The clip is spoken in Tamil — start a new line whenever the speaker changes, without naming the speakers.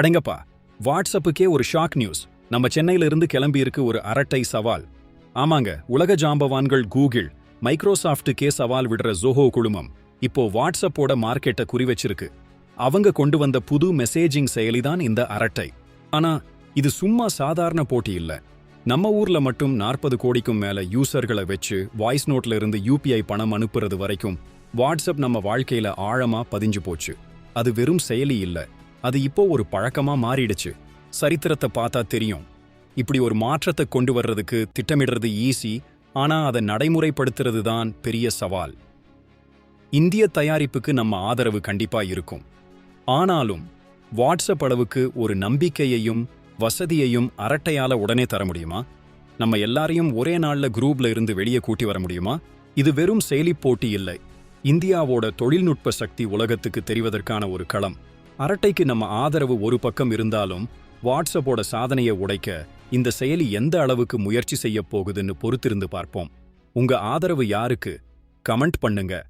அடங்கப்பா வாட்ஸ்அப்புக்கே ஒரு ஷாக் நியூஸ். நம்ம சென்னையிலிருந்து இருந்து ஒரு அரட்டை சவால். ஆமாங்க உலக ஜாம்பவான்கள் கூகிள் மைக்ரோசாஃப்ட்டுக்கே சவால் விடுற ஜோஹோ குழுமம் இப்போ வாட்ஸ்அப்போட மார்க்கெட்டை குறி வச்சிருக்கு அவங்க கொண்டு வந்த புது மெசேஜிங் செயலி தான் இந்த அரட்டை. ஆனா இது சும்மா சாதாரண போட்டி இல்ல. நம்ம ஊர்ல மட்டும் நாற்பது கோடிக்கும் மேல யூசர்களை வச்சு வாய்ஸ் நோட்ல இருந்து யூபிஐ பணம் அனுப்புறது வரைக்கும் வாட்ஸ்அப் நம்ம வாழ்க்கையில ஆழமா பதிஞ்சு போச்சு. அது வெறும் செயலி இல்ல. அது இப்போ ஒரு பழக்கமா மாறிடுச்சு. சரித்திரத்தை பார்த்தா தெரியும். இப்படி ஒரு மாற்றத்தை கொண்டு வர்றதுக்கு திட்டமிடுறது ஈஸி ஆனா அதை நடைமுறைப்படுத்துறது தான் பெரிய சவால். இந்திய தயாரிப்புக்கு நம்ம ஆதரவு கண்டிப்பா இருக்கும். ஆனாலும் வாட்ஸ்அப் அளவுக்கு ஒரு நம்பிக்கையையும் வசதியையும் அரட்டையால உடனே தர முடியுமா? நம்ம எல்லாரையும் ஒரே நாள்ல குரூப்ல இருந்து வெளியே கூட்டி வர முடியுமா? இது வெறும் செயலி போட்டி இல்லை. இந்தியாவோட தொழில்நுட்ப சக்தி உலகத்துக்கு தெரிவதற்கான ஒரு களம். அரட்டைக்கு நம்ம ஆதரவு ஒரு பக்கம் இருந்தாலும் வாட்ஸ்அப்போட சாதனையை உடைக்க இந்த செயலி எந்த அளவுக்கு முயற்சி செய்ய போகுதுன்னு பொறுத்திருந்து பார்ப்போம். உங்க ஆதரவு யாருக்கு? கமெண்ட் பண்ணுங்க.